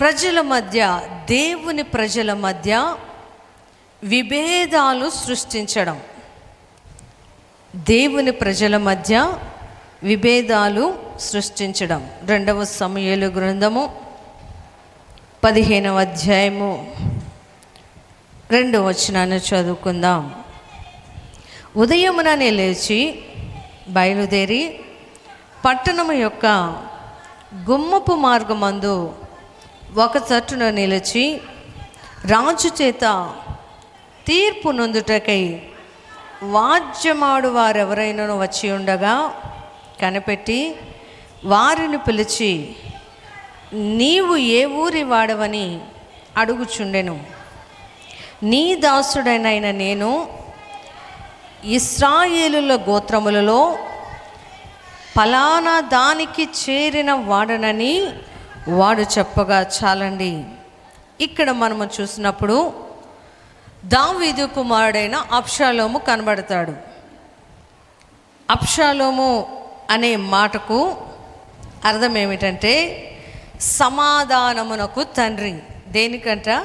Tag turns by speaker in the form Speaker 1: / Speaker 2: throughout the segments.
Speaker 1: ప్రజల మధ్య దేవుని ప్రజల మధ్య విభేదాలు సృష్టించడం. దేవుని ప్రజల మధ్య విభేదాలు సృష్టించడం. రెండవ సమయలు గ్రంథము పదిహేనవ అధ్యాయము రెండవ వచనాన్ని చదువుకుందాం. ఉదయముననే లేచి బయలుదేరి పట్టణము యొక్క గుమ్మపు మార్గమందు ఒక చట్టున నిలిచి రాజు చేత తీర్పు నొందుటకై వాద్యమాడు వారెవరైనా వచ్చి ఉండగా కనిపెట్టి వారిని పిలిచి నీవు ఏ ఊరి వాడవని అడుగుచుండెను. నీ దాసుడనైన నేను ఇస్రాయేలుల గోత్రములలో ఫలానా దానికి చేరిన వాడనని వాడు చెప్పగా చాలండి. ఇక్కడ మనము చూసినప్పుడు దావీదు కుమారుడైన అప్షాలోము కనబడతాడు. అప్షాలోము అనే మాటకు అర్థం ఏమిటంటే సమాధానమునకు తండ్రి. దేనికంట?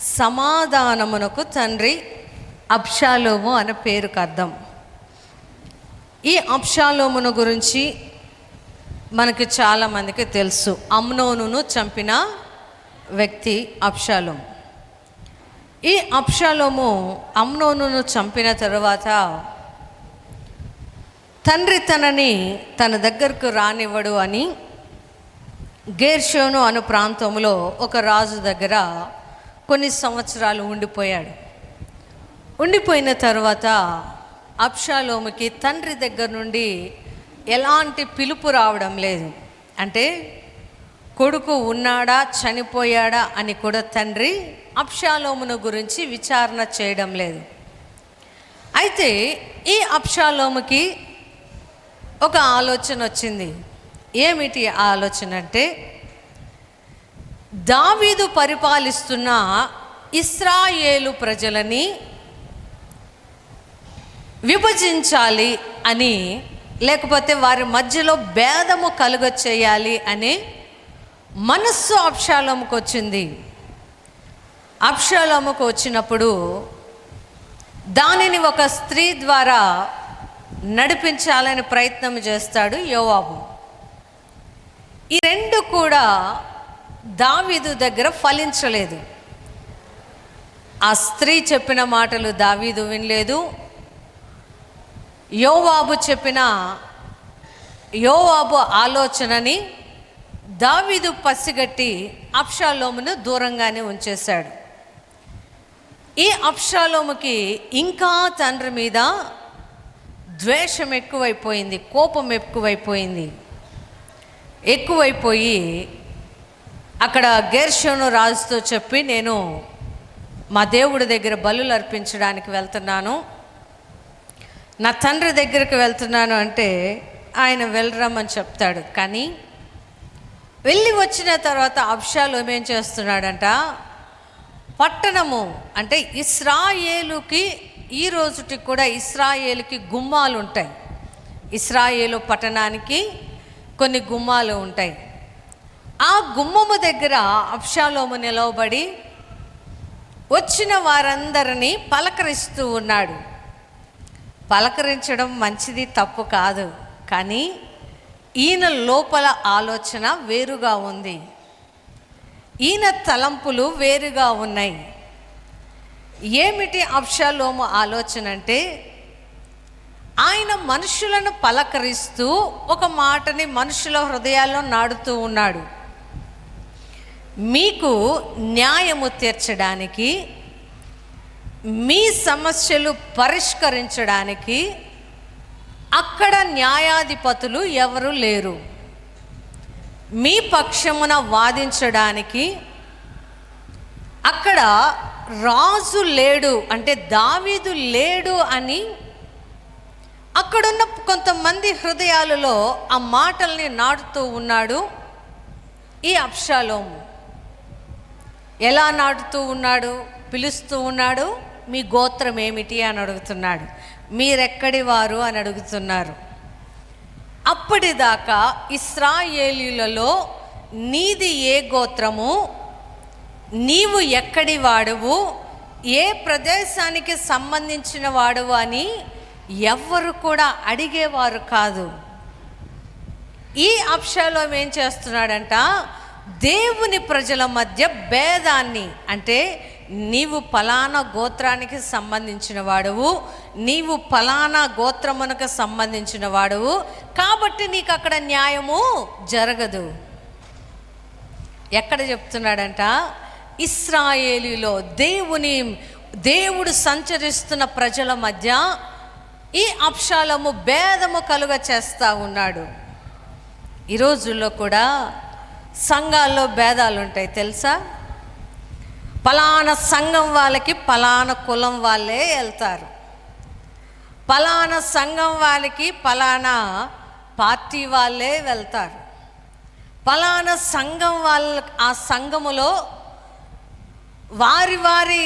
Speaker 1: సమాధానమునకు తండ్రి అప్షాలోము అనే పేరుకు అర్థం. ఈ అప్షాలోమును గురించి మనకి చాలామందికి తెలుసు. అమ్నోనును చంపిన వ్యక్తి అప్షాలోము ఈ అప్షాలోము అమ్నోనును చంపిన తరువాత తండ్రి తనని తన దగ్గరకు రానివ్వడు అని గేర్షోను అను ప్రాంతంలో ఒక రాజు దగ్గర కొన్ని సంవత్సరాలు ఉండిపోయాడు. ఉండిపోయిన తర్వాత అప్షాలోముకి తండ్రి దగ్గర నుండి ఎలాంటి పిలుపు రావడం లేదు. అంటే కొడుకు ఉన్నాడా చనిపోయాడా అని కూడా తండ్రి అప్షాలోమును గురించి విచారణ చేయడం లేదు. అయితే ఈ అప్షాలోముకి ఒక ఆలోచన వచ్చింది. ఏమిటి ఆలోచన అంటే దావీదు పరిపాలిస్తున్న ఇస్రాయేలు ప్రజలని విభజించాలి అని లేకపోతే వారి మధ్యలో భేదము కలుగ చేయాలి అనే మనస్సు అప్షాలోముకు వచ్చింది. అప్షాలోముకు వచ్చినప్పుడు దానిని ఒక స్త్రీ ద్వారా నడిపించాలని ప్రయత్నం చేస్తాడు యోవాబు. ఈ రెండు కూడా దావీదు దగ్గర ఫలించలేదు. ఆ స్త్రీ చెప్పిన మాటలు దావీదు వినలేదు యోవాబు చెప్పిన యోవాబు ఆలోచనని దావీదు పసిగట్టి అప్షాలోమును దూరంగానే ఉంచేశాడు. ఈ అప్షాలోముకి ఇంకా తండ్రి మీద ద్వేషం ఎక్కువైపోయింది కోపం ఎక్కువైపోయింది ఎక్కువైపోయి అక్కడ గెర్షోను రాజుతో చెప్పి నేను మా దేవుడి దగ్గర బలులు అర్పించడానికి వెళ్తున్నాను. నా తండ్రి దగ్గరికి వెళ్తున్నాను అంటే ఆయన వెళ్ళరమ్మని చెప్తాడు. కానీ వెళ్ళి వచ్చిన తర్వాత అబ్షాలోం ఏం చేస్తున్నాడంట? పట్టణము అంటే ఇస్రాయేలుకి ఈ రోజుకి కూడా ఇస్రాయేలుకి గుమ్మాలు ఉంటాయి. ఇస్రాయేలు పట్టణానికి కొన్ని గుమ్మాలు ఉంటాయి. ఆ గుమ్మము దగ్గర అప్షాలోము నిలవబడి వచ్చిన వారందరినీ పలకరిస్తూ ఉన్నాడు. పలకరించడం మంచిది తప్పు కాదు. కానీ ఈయన లోపల ఆలోచన వేరుగా ఉంది. ఈయన తలంపులు వేరుగా ఉన్నాయి. ఏమిటి అప్షాలోము ఆలోచన అంటే ఆయన మనుషులను పలకరిస్తూ ఒక మాటని మనుషుల హృదయాల్లో నాడుతూ ఉన్నాడు. మీకు న్యాయము తీర్చడానికి మీ సమస్యలు పరిష్కరించడానికి అక్కడ న్యాయాధిపతులు ఎవరు లేరు. మీ పక్షమున వాదించడానికి అక్కడ రాజు లేడు అంటే దావీదు లేడు అని అక్కడున్న కొంతమంది హృదయాలలో ఆ మాటల్ని నాటుతూ ఉన్నాడు ఈ అప్షాలోము ఎలా నాటుతూ ఉన్నాడు? పిలుస్తూ ఉన్నాడు? మీ గోత్రం ఏమిటి అని అడుగుతున్నాడు. మీరెక్కడి వారు అని అడుగుతున్నారు. అప్పటిదాకా ఇస్రాయేలీలలో నీది ఏ గోత్రము? నీవు ఎక్కడి వాడువు? ఏ ప్రదేశానికి సంబంధించిన వాడువు అని ఎవ్వరు కూడా అడిగేవారు కాదు. ఈ అంశాలో ఏం చేస్తున్నాడంట? దేవుని ప్రజల మధ్య భేదాన్ని అంటే నీవు ఫలానా గోత్రానికి సంబంధించిన వాడువు నీవు పలానా గోత్రమునకు సంబంధించిన వాడువు కాబట్టి నీకు అక్కడ న్యాయము జరగదు. ఎక్కడ చెప్తున్నాడంట? ఇస్రాయేలీలో దేవుని దేవుడు సంచరిస్తున్న ప్రజల మధ్య ఈ అప్షాలము భేదము కలుగ చేస్తూ ఉన్నాడు. ఈ రోజుల్లో కూడా సంఘాల్లో భేదాలు ఉంటాయి తెలుసా? పలానా సంఘం వాళ్ళకి పలానా కులం వాళ్ళే వెళ్తారు. పలానా సంఘం వాళ్ళకి పలానా పార్టీ వాళ్ళే వెళ్తారు. పలానా సంఘం వాళ్ళ ఆ సంఘములో వారి వారి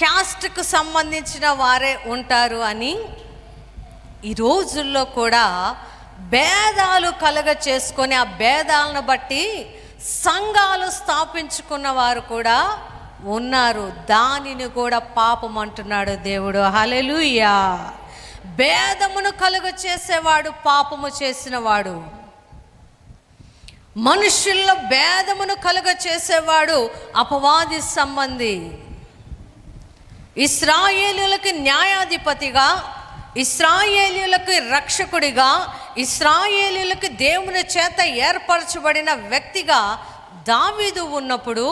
Speaker 1: క్యాస్ట్కు సంబంధించిన వారే ఉంటారు అని ఈ రోజుల్లో కూడా భేదాలు కలుగ చేసుకొని ఆ భేదాలను బట్టి సంఘాలు స్థాపించుకున్న వారు కూడా ఉన్నారు. దానిని కూడా పాపం అంటున్నాడు దేవుడు. హలెలుయా భేదమును కలుగ చేసేవాడు పాపము చేసినవాడు మనుషుల్లో భేదమును కలుగ చేసేవాడు అపవాది సంబంధి. ఇస్రాయేలులకు న్యాయాధిపతిగా ఇస్రాయేలీలకు రక్షకుడిగా ఇస్రాయేలీలకు దేవుని చేత ఏర్పరచబడిన వ్యక్తిగా దావీదు ఉన్నప్పుడు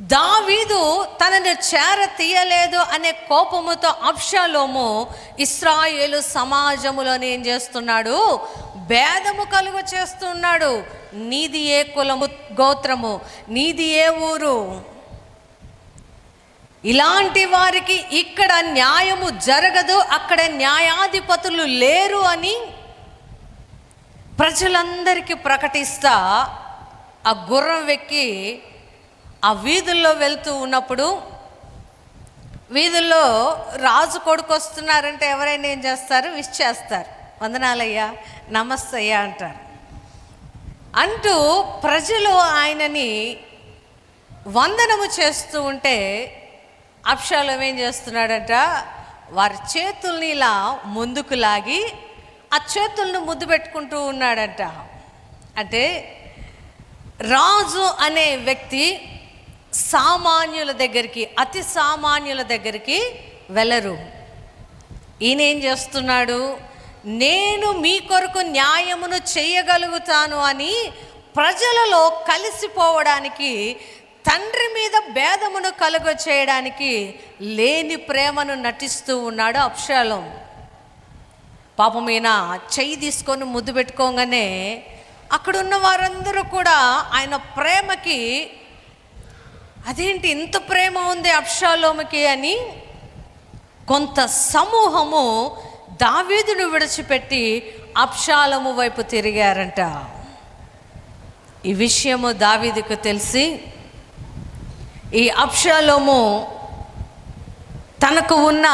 Speaker 1: దావీదు తనను చేర తీయలేదు అనే కోపముతో అప్షాలోము ఇస్రాయేలు సమాజములోని ఏం చేస్తున్నాడు? భేదము కలుగు చేస్తున్నాడు. నీది ఏ కులము గోత్రము? నీది ఏ ఊరు? ఇలాంటి వారికి ఇక్కడ న్యాయము జరగదు అక్కడ న్యాయాధిపతులు లేరు అని ప్రజలందరికీ ప్రకటిస్తా ఆ గుర్రం వెక్కి ఆ వీధుల్లో వెళ్తూ ఉన్నప్పుడు వీధుల్లో రాజు కొడుకు వస్తున్నారంటే ఎవరైనా ఏం చేస్తారు? విష్ చేస్తారు. వందనాలయ్యా నమస్తయ్యా అంటారు. అంటూ ప్రజలు ఆయనని వందనము చేస్తూ ఉంటే అప్షాలం ఏం చేస్తున్నాడంట? వారి చేతుల్ని ఇలా ముందుకు లాగి ఆ చేతులను ముద్దు పెట్టుకుంటూ ఉన్నాడంట. అంటే రాజు అనే వ్యక్తి సామాన్యుల దగ్గరికి అతి సామాన్యుల దగ్గరికి వెళ్ళరు. ఈయన ఏం చేస్తున్నాడు? నేను మీ కొరకు న్యాయమును చేయగలుగుతాను అని ప్రజలలో కలిసిపోవడానికి తండ్రి మీద భేదమును కలుగ చేయడానికి లేని ప్రేమను నటిస్తూ ఉన్నాడు అప్షాలం పాపం ఈయన చెయ్యి తీసుకొని ముద్దు పెట్టుకోగానే అక్కడున్న వారందరూ కూడా ఆయన ప్రేమకి అదేంటి ఇంత ప్రేమ ఉంది అప్షాలోమకి అని కొంత సమూహము దావీదును విడిచిపెట్టి అప్షాలము వైపు తిరిగారంట. ఈ విషయము దావీదుకు తెలిసి ఈ అప్షాలోము తనకు ఉన్న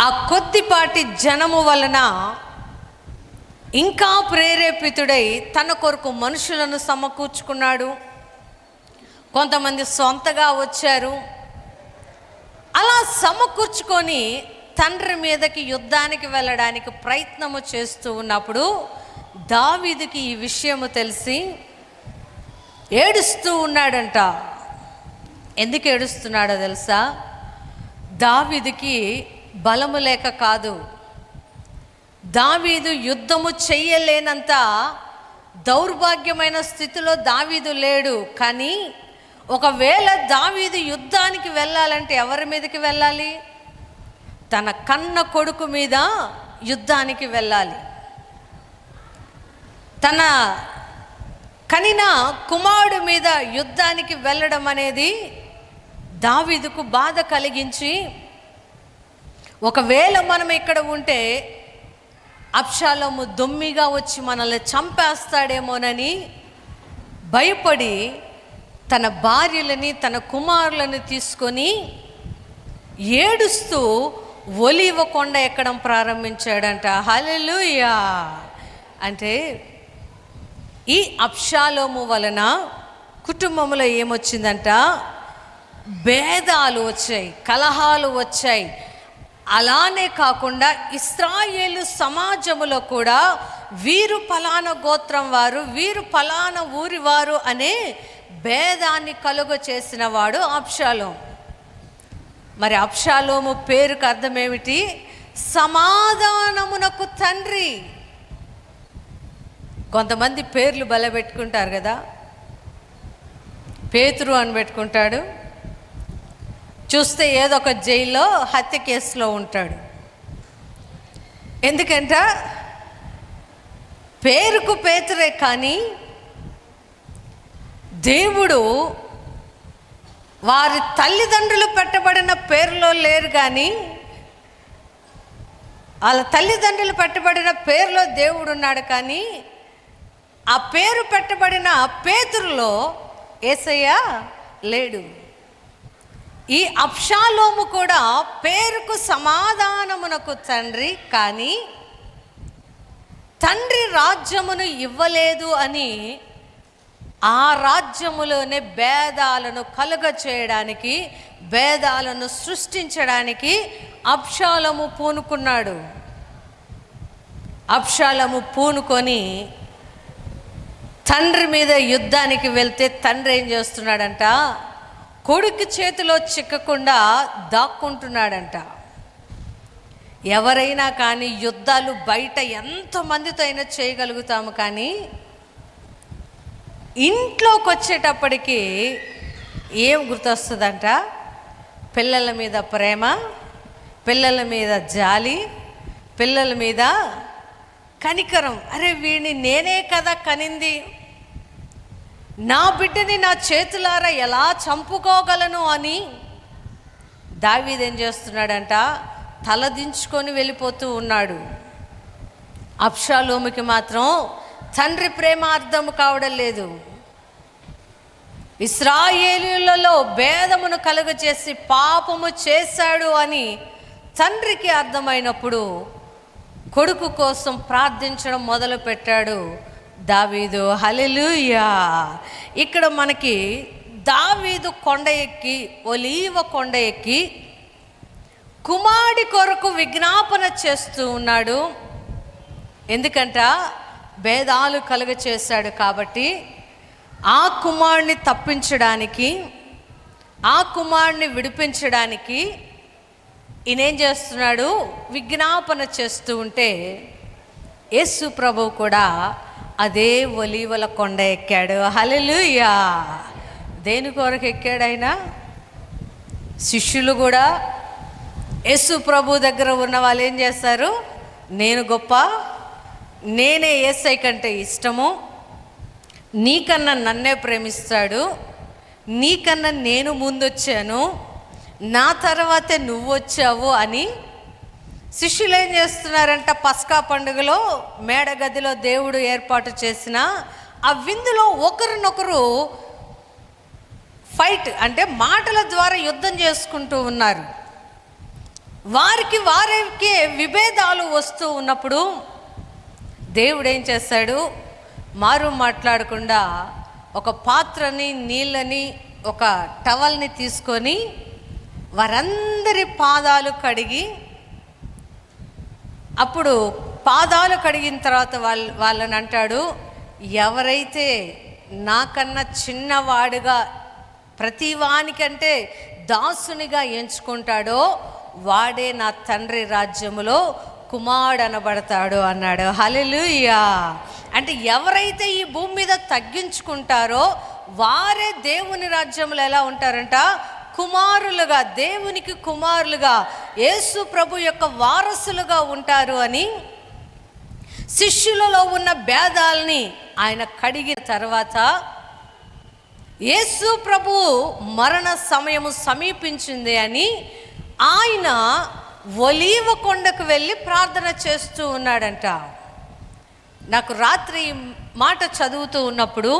Speaker 1: ఆ కొద్దిపాటి జనము వలన ఇంకా ప్రేరేపితుడై తన కొరకు మనుషులను సమకూర్చుకున్నాడు. కొంతమంది సొంతగా వచ్చారు. అలా సమకూర్చుకొని తండ్రి మీదకి యుద్ధానికి వెళ్ళడానికి ప్రయత్నము చేస్తూ ఉన్నప్పుడు దావీదుకి ఈ విషయము తెలిసి ఏడుస్తూ ఉన్నాడంట. ఎందుకు ఏడుస్తున్నాడో తెలుసా? దావీదుకి బలము లేక కాదు. దావీదు యుద్ధము చెయ్యలేనంత దౌర్భాగ్యమైన స్థితిలో దావీదు లేడు. కానీ ఒకవేళ దావీదు యుద్ధానికి వెళ్ళాలంటే ఎవరి మీదకి వెళ్ళాలి? తన కన్న కొడుకు మీద యుద్ధానికి వెళ్ళాలి. తన కనిన కుమారుడు మీద యుద్ధానికి వెళ్ళడం అనేది దావీదుకు బాధ కలిగించి ఒకవేళ మనం ఇక్కడ ఉంటే అప్షాలోము దొమ్మిగా వచ్చి మనల్ని చంపేస్తాడేమోనని భయపడి తన భార్యలని తన కుమారులను తీసుకొని ఏడుస్తూ ఒలివ కొండ ఎక్కడం ప్రారంభించాడంట. హలెలుయా అంటే ఈ అప్షాలోము వలన కుటుంబంలో ఏమొచ్చిందంట? భేదాలు వచ్చాయి కలహాలు వచ్చాయి. అలానే కాకుండా ఇస్రాయేలు సమాజములో కూడా వీరు పలానా గోత్రం వారు వీరు పలానా ఊరి వారు అనే భేదాన్ని కలుగ చేసిన వాడు అప్షాలోం మరి అప్షాలోము పేరుకు అర్థం ఏమిటి? సమాధానమునకు తండ్రి. కొంతమంది పేర్లు బలపెట్టుకుంటారు కదా. పేతురు అని పెట్టుకుంటాడు. చూస్తే ఏదో ఒక జైల్లో హత్య కేసులో ఉంటాడు. ఎందుకంట పేరుకు పేతురే కానీ దేవుడు వారి తల్లిదండ్రులు పెట్టబడిన పేరులో లేరు కానీ వాళ్ళ తల్లిదండ్రులు పెట్టబడిన పేరులో దేవుడు ఉన్నాడు కానీ ఆ పేరు పెట్టబడిన పేతురులో ఏసయ్య లేడు. ఈ అప్షాలోము కూడా పేరుకు సమాధానమునకు తండ్రి కానీ తండ్రి రాజ్యమును ఇవ్వలేదు అని ఆ రాజ్యములోనే భేదాలను కలుగ చేయడానికి భేదాలను సృష్టించడానికి అప్షాలము పూనుకున్నాడు. అప్షాలము పూనుకొని తండ్రి మీద యుద్ధానికి వెళ్తే తండ్రి ఏం చేస్తున్నాడంట? కొడుకు చేతిలో చిక్కకుండా దాక్కుంటున్నాడంట. ఎవరైనా కానీ యుద్ధాలు బయట ఎంతమందితో అయినా చేయగలుగుతాము కానీ ఇంట్లోకి వచ్చేటప్పటికి ఏం గుర్తొస్తుందంట? పిల్లల మీద ప్రేమ పిల్లల మీద జాలి పిల్లల మీద కనికరం. అరే వీడిని నేనే కదా కనింది? నా బిడ్డని నా చేతులారా ఎలా చంపుకోగలను అని దావీదేం చేస్తున్నాడంట? తలదించుకొని వెళ్ళిపోతూ ఉన్నాడు. అప్షాలోమికి మాత్రం తండ్రి ప్రేమ అర్థం కావడం లేదు. ఇస్రాయేలీలలో భేదమును కలుగజేసి పాపము చేశాడు అని తండ్రికి అర్థమైనప్పుడు కొడుకు కోసం ప్రార్థించడం మొదలు పెట్టాడు దావీదు హలెలుయా ఇక్కడ మనకి దావీదు కొండ ఎక్కి ఒలీవ కొండ ఎక్కి కుమారుడి కొరకు విజ్ఞాపన చేస్తూ ఉన్నాడు. ఎందుకంట? భేదాలు కలుగ చేశాడు కాబట్టి ఆ కుమారుని తప్పించడానికి ఆ కుమారుని విడిపించడానికి ఈయనేం చేస్తున్నాడు? విజ్ఞాపన చేస్తూ ఉంటే యేసు ప్రభు కూడా అదే ఒలీవల కొండ ఎక్కాడు. హలలుయా దేని కొరకు ఎక్కాడు ఆయన? శిష్యులు కూడా యేసు ప్రభు దగ్గర ఉన్న వాళ్ళు ఏం చేస్తారు? నేను గొప్ప నేనే ఏసై కంటే ఇష్టము. నీకన్నా నన్నే ప్రేమిస్తాడు. నీకన్నా నేను ముందొచ్చాను. నా తర్వాతే నువ్వు వచ్చావు అని శిష్యులు ఏం చేస్తున్నారంట? పస్కా పండుగలో మేడ గదిలో దేవుడు ఏర్పాటు చేసిన ఆ విందులో ఒకరినొకరు ఫైట్ అంటే మాటల ద్వారా యుద్ధం చేసుకుంటూ ఉన్నారు. వారికి వారికి విభేదాలు వస్తూ ఉన్నప్పుడు దేవుడు ఏం చేస్తాడు? మారు మాట్లాడకుండా ఒక పాత్రని నీళ్ళని ఒక టవల్ని తీసుకొని వారందరి పాదాలు కడిగి అప్పుడు పాదాలు కడిగిన తర్వాత వాళ్ళ వాళ్ళని అంటాడు ఎవరైతే నాకన్నా చిన్నవాడుగా ప్రతి వానికంటే దాసునిగా ఎంచుకుంటాడో వాడే నా తండ్రి రాజ్యములో కుమారుడు అనబడతాడు అన్నాడు. హలెలుయా అంటే ఎవరైతే ఈ భూమి మీద తగ్గించుకుంటారో వారే దేవుని రాజ్యంలో ఎలా ఉంటారంట? కుమారులుగా దేవునికి కుమారులుగా యేసు ప్రభు యొక్క వారసులుగా ఉంటారు అని శిష్యులలో ఉన్న భేదాల్ని ఆయన కడిగిన తర్వాత యేసు ప్రభు మరణ సమయము సమీపించింది అని ఆయన ఒలీవ కొండకు వెళ్ళి ప్రార్థన చేస్తూ ఉన్నాడంట. నాకు రాత్రి మాట చదువుతూ ఉన్నప్పుడు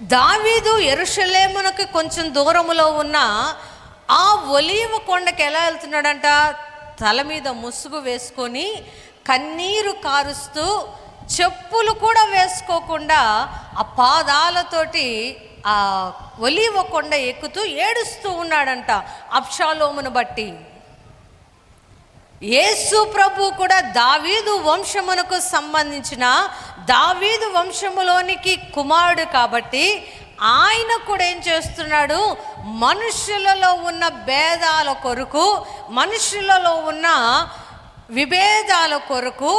Speaker 1: దావీదు ఎరుషలేమునకు కొంచెం దూరములో ఉన్న ఆ ఒలీవ కొండకి ఎలా వెళ్తున్నాడంట? తల మీద ముసుగు వేసుకొని కన్నీరు కారుస్తూ చెప్పులు కూడా వేసుకోకుండా ఆ పాదాలతోటి ఆ ఒలీవ కొండ ఎక్కుతూ ఏడుస్తూ ఉన్నాడంట అప్షాలోమును బట్టి. యేసు ప్రభు కూడా దావీదు వంశమునకు సంబంధించిన దావీదు వంశములోనికి కుమారుడు కాబట్టి ఆయన కూడా ఏం చేస్తున్నాడు? మనుషులలో ఉన్న భేదాల కొరకు మనుషులలో ఉన్న విభేదాల కొరకు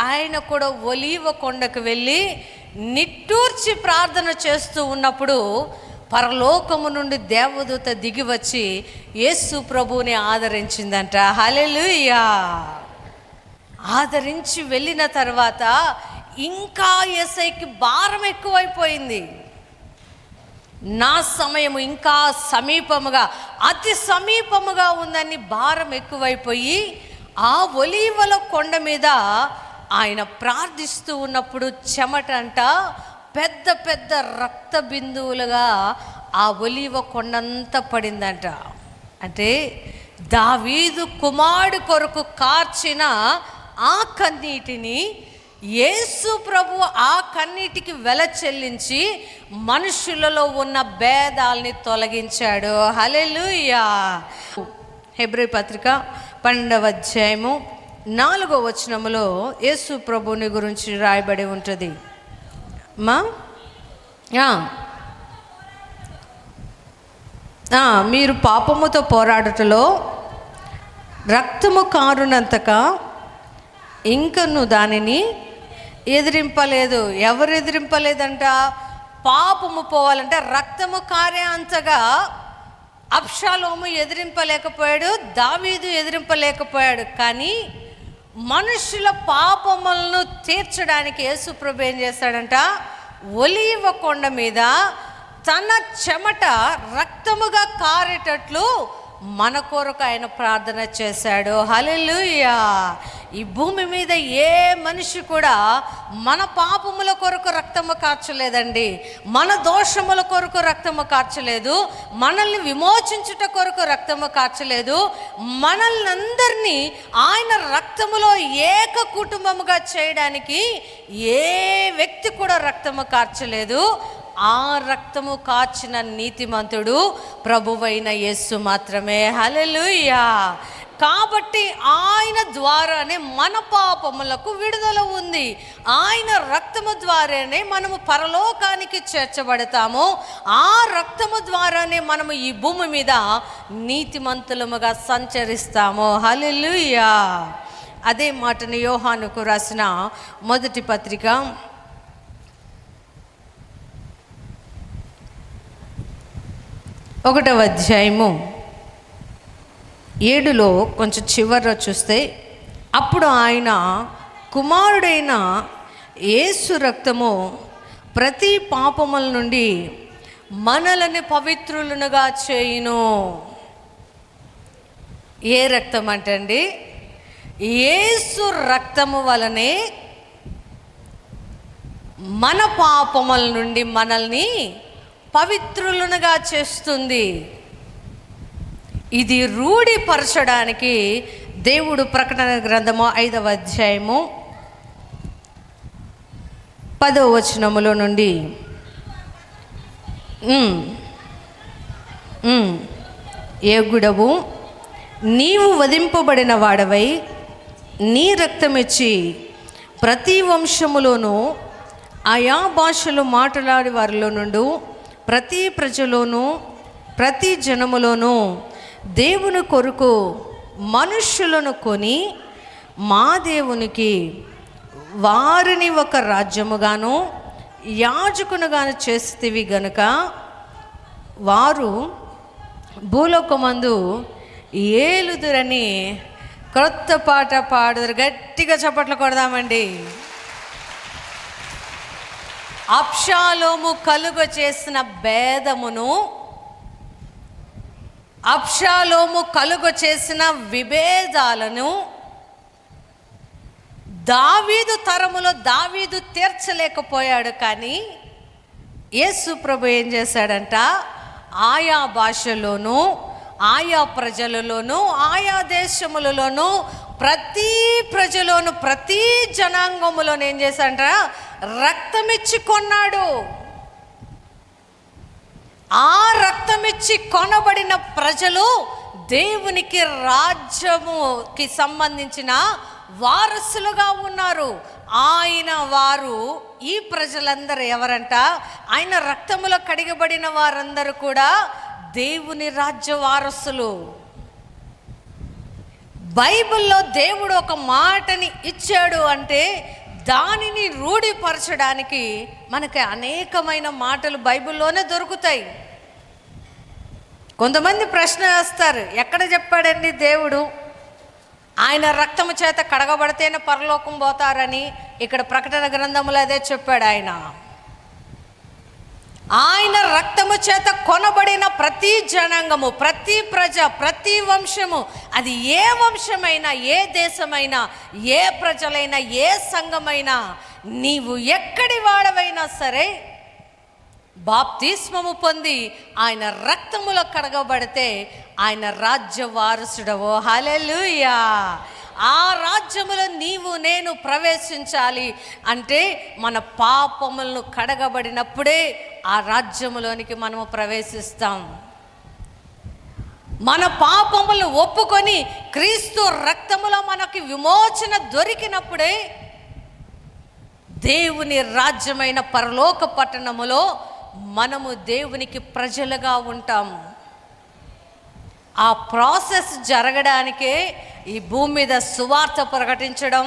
Speaker 1: ఆయన కూడా ఒలీవ కొండకు వెళ్ళి నిట్టూర్చి ప్రార్థన చేస్తూ ఉన్నప్పుడు పరలోకము నుండి దేవదూత దిగి వచ్చి యేసు ప్రభువుని ఆదరించిందంట. హలెలుయా ఆదరించి వెళ్ళిన తర్వాత ఇంకా ఎస్ఐకి భారం ఎక్కువైపోయింది. నా సమయము ఇంకా సమీపముగా అతి సమీపముగా ఉందని భారం ఎక్కువైపోయి ఆ ఒలీవల కొండ మీద ఆయన ప్రార్థిస్తూ ఉన్నప్పుడు చెమట అంట పెద్ద పెద్ద రక్త బిందువులుగా ఆ ఒలివ కొండంతా పడిందంట. అంటే దావీదు కుమారుడు కొరకు కార్చిన ఆ కన్నీటిని యేసు ప్రభు ఆ కన్నీటికి వెల చెల్లించి మనుషులలో ఉన్న భేదాల్ని తొలగించాడు. హలెలుయా హెబ్రి పత్రిక పన్నెండవ అధ్యాయము నాలుగో వచనములో యేసు ప్రభుని గురించి రాయబడి ఉంటుంది. మా? మీరు పాపముతో పోరాడటలో రక్తము కారునంతగా ఇంకను దానిని ఎదిరింపలేదు. ఎవరు ఎదిరింపలేదంట? పాపము పోవాలంటే రక్తము కారే అంతగా అప్షాలోము ఎదిరింపలేకపోయాడు దావీదు ఎదిరింపలేకపోయాడు. కానీ మనుషుల పాపములను తీర్చడానికి యేసుప్రభు ఏం చేస్తాడంట? ఒలీవ కొండ మీద తన చెమట రక్తముగా కారేటట్లు మన కొరకు ఆయన ప్రార్థన చేశాడు. హలెలుయా ఈ భూమి మీద ఏ మనిషి కూడా మన పాపముల కొరకు రక్తము కార్చలేదండి. మన దోషముల కొరకు రక్తము కార్చలేదు. మనల్ని విమోచించుట కొరకు రక్తము కార్చలేదు. మనల్ని అందరినీ ఆయన రక్తములో ఏక కుటుంబముగా చేయడానికి ఏ వ్యక్తి కూడా రక్తము కార్చలేదు. ఆ రక్తము కాచిన నీతిమంతుడు ప్రభువైన యస్సు మాత్రమే. హల్లెలూయా. కాబట్టి ఆయన ద్వారానే మన పాపములకు విడుదల ఉంది. ఆయన రక్తము ద్వారానే మనము పరలోకానికి చేర్చబడతాము. ఆ రక్తము ద్వారానే మనము ఈ భూమి మీద నీతిమంతులముగా సంచరిస్తాము. హలెలుయా అదే మాటను యోహానుకు రాసిన మొదటి పత్రిక. ఒకటవ అధ్యాయము. ఏడులో కొంచెం చివర చూస్తే అప్పుడు ఆయన కుమారుడైన యేసు రక్తము ప్రతి పాపముల నుండి మనలని పవిత్రులనుగా చేయును. ఏ రక్తం అంటండి? ఏసు రక్తము వలనే మన పాపముల నుండి మనల్ని పవిత్రులనుగా చేస్తుంది. ఇది రూఢిపరచడానికి దేవుడు ప్రకటన గ్రంథము ఐదవ అధ్యాయము పదవ వచనములో నుండి. ఏగుడవు నీవు వధింపబడిన వాడవై నీ రక్తమిచ్చి ప్రతి వంశములోనూ ఆయా భాషలు మాట్లాడే వారిలో నుండి ప్రతి ప్రజలోనూ ప్రతి జనములోనూ దేవుని కొరకు మనుష్యులను కొని మా దేవునికి వారిని ఒక రాజ్యముగాను యాజకునుగాను చేస్తేవి గనుక వారు భూలోకమందు ఏలుదురని క్రొత్త పాట పాడుదురు. గట్టిగా చప్పట్లు కొడదామండి. అప్షాలోము కలుగ చేసిన భేదమును అప్షాలోము కలుగ చేసిన విభేదాలను దావీదు తరములో దావీదు తీర్చలేకపోయాడు. కానీ యేసు ప్రభు ఏం చేశాడంట? ఆయా భాషలోనూ ఆయా ప్రజలలోనూ ఆయా దేశములలోనూ ప్రతి ప్రజలోను ప్రతి జనాంగములోను ఏం చేశాడంట? రక్తమిచ్చి కొన్నాడు. ఆ రక్తమిచ్చి కొనబడిన ప్రజలు దేవునికి రాజ్యముకి సంబంధించిన వారసులుగా ఉన్నారు. ఆయన వారు ఈ ప్రజలందరూ ఎవరంట? ఆయన రక్తములో కడిగబడిన వారందరూ కూడా దేవుని రాజ్య వారసులు. బైబిల్లో దేవుడు ఒక మాటని ఇచ్చాడు అంటే దానిని రూఢిపరచడానికి మనకి అనేకమైన మాటలు బైబిల్లోనే దొరుకుతాయి. కొంతమంది ప్రశ్న వేస్తారు ఎక్కడ చెప్పాడండి దేవుడు? ఆయన రక్తము చేత కడగబడితేనే పరలోకం పోతారని ఇక్కడ ప్రకటన గ్రంథములు అదే చెప్పాడు ఆయన. ఆయన రక్తము చేత కొనబడిన ప్రతి జనాంగము ప్రతి ప్రజ ప్రతి వంశము అది ఏ వంశమైనా ఏ దేశమైనా ఏ ప్రజలైనా ఏ సంఘమైనా నీవు ఎక్కడి వాడవైనా సరే బాప్తిస్మము పొంది ఆయన రక్తములో కడగబడితే ఆయన రాజ్య వారసుడవో. హలెలుయా ఆ రాజ్యములో నీవు నేను ప్రవేశించాలి అంటే మన పాపములను కడగబడినప్పుడే ఆ రాజ్యములోనికి మనము ప్రవేశిస్తాం. మన పాపములు ఒప్పుకొని క్రీస్తు రక్తములో మనకి విమోచన దొరికినప్పుడే దేవుని రాజ్యమైన పరలోక పట్టణములో మనము దేవునికి ప్రజలుగా ఉంటాము ఆ ప్రాసెస్ జరగడానికే ఈ భూమి మీద సువార్త ప్రకటించడం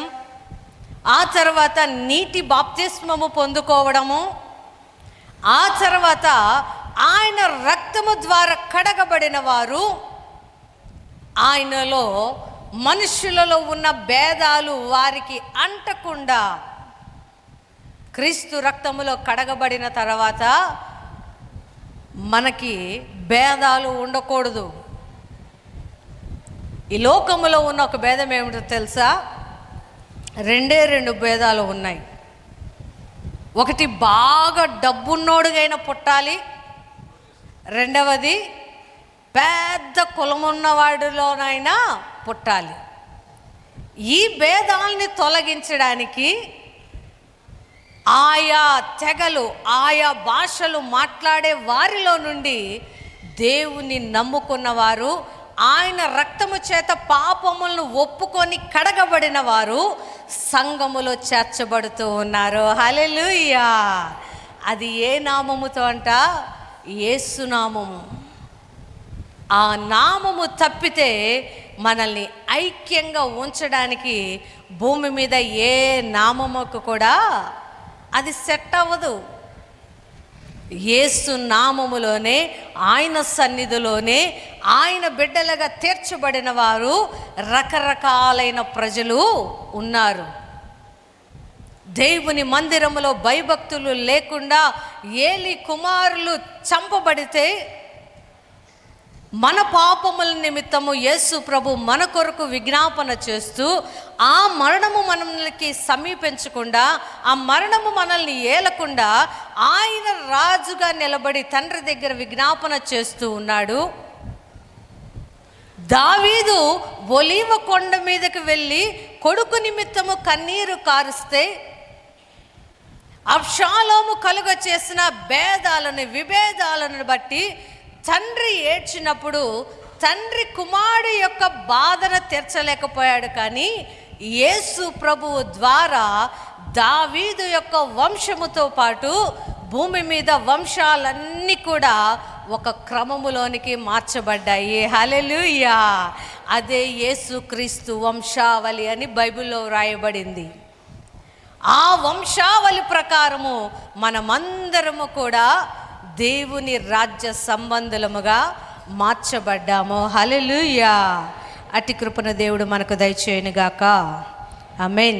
Speaker 1: ఆ తర్వాత నీటి బాప్తిస్మము పొందుకోవడము ఆ తర్వాత ఆయన రక్తము ద్వారా కడగబడిన వారు ఆయనలో మనుషులలో ఉన్న భేదాలు వారికి అంటకుండా క్రీస్తు రక్తములో కడగబడిన తర్వాత మనకి భేదాలు ఉండకూడదు. ఈ లోకములో ఉన్న ఒక భేదం ఏమిటో తెలుసా? రెండే రెండు భేదాలు ఉన్నాయి. ఒకటి బాగా డబ్బున్నోడుగైనా పుట్టాలి. రెండవది పెద్ద కులమున్నవాడిలోనైనా పుట్టాలి. ఈ భేదాల్ని తొలగించడానికి ఆయా తెగలు ఆయా భాషలు మాట్లాడే వారిలో నుండి దేవుని నమ్ముకున్న వారు ఆయన రక్తము చేత పాపములను ఒప్పుకొని కడగబడిన వారు సంఘములో చేర్చబడుతూ ఉన్నారు. హలెలుయా అది ఏ నామముతో అంట? ఏసునామము ఆ నామము తప్పితే మనల్ని ఐక్యంగా ఉంచడానికి భూమి మీద ఏ నామముకు కూడా అది సెట్ అవ్వదు. యేసు నామములోనే ఆయన సన్నిధిలోనే ఆయన బిడ్డలుగా తీర్చబడిన వారు రకరకాలైన ప్రజలు ఉన్నారు. దేవుని మందిరములో భయభక్తులు లేకుండా ఏలి కుమారులు చంపబడితే మన పాపముల నిమిత్తము యేసు ప్రభు మన కొరకు విజ్ఞాపన చేస్తూ ఆ మరణము మనల్ని సమీపించకుండా ఆ మరణము మనల్ని ఏలకుండా ఆయన రాజుగా నిలబడి తండ్రి దగ్గర విజ్ఞాపన చేస్తూ ఉన్నాడు. దావీదు ఒలీవ కొండ మీదకి వెళ్ళి కొడుకు నిమిత్తము కన్నీరు కారుస్తే అప్షాలోము కలుగ చేసిన భేదాలను విభేదాలను బట్టి తండ్రి ఏడ్చినప్పుడు తండ్రి కుమారుడు యొక్క బాధను తీర్చలేకపోయాడు కానీ యేసు ప్రభువు ద్వారా దావీదు యొక్క వంశముతో పాటు భూమి మీద వంశాలన్నీ కూడా ఒక క్రమములోనికి మార్చబడ్డాయి. హలెలుయా అదే యేసుక్రీస్తు వంశావళి అని బైబిల్లో వ్రాయబడింది. ఆ వంశావళి ప్రకారము మనమందరము కూడా దేవుని రాజ్య సంబంధులముగా మార్చబడ్డాము. హలలుయా అతి కృపణ దేవుడు మనకు దయచేయనుగాక. మీన్